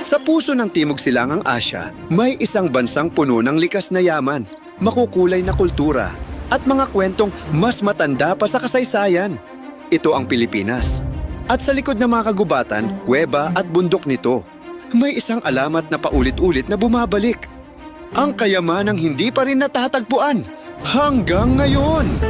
Sa puso ng Timog Silangang Asya, may isang bansang puno ng likas na yaman, makukulay na kultura, at mga kwentong mas matanda pa sa kasaysayan. Ito ang Pilipinas. At sa likod ng mga kagubatan, kuweba at bundok nito, may isang alamat na paulit-ulit na bumabalik. Ang kayamanang hindi pa rin natatagpuan hanggang ngayon.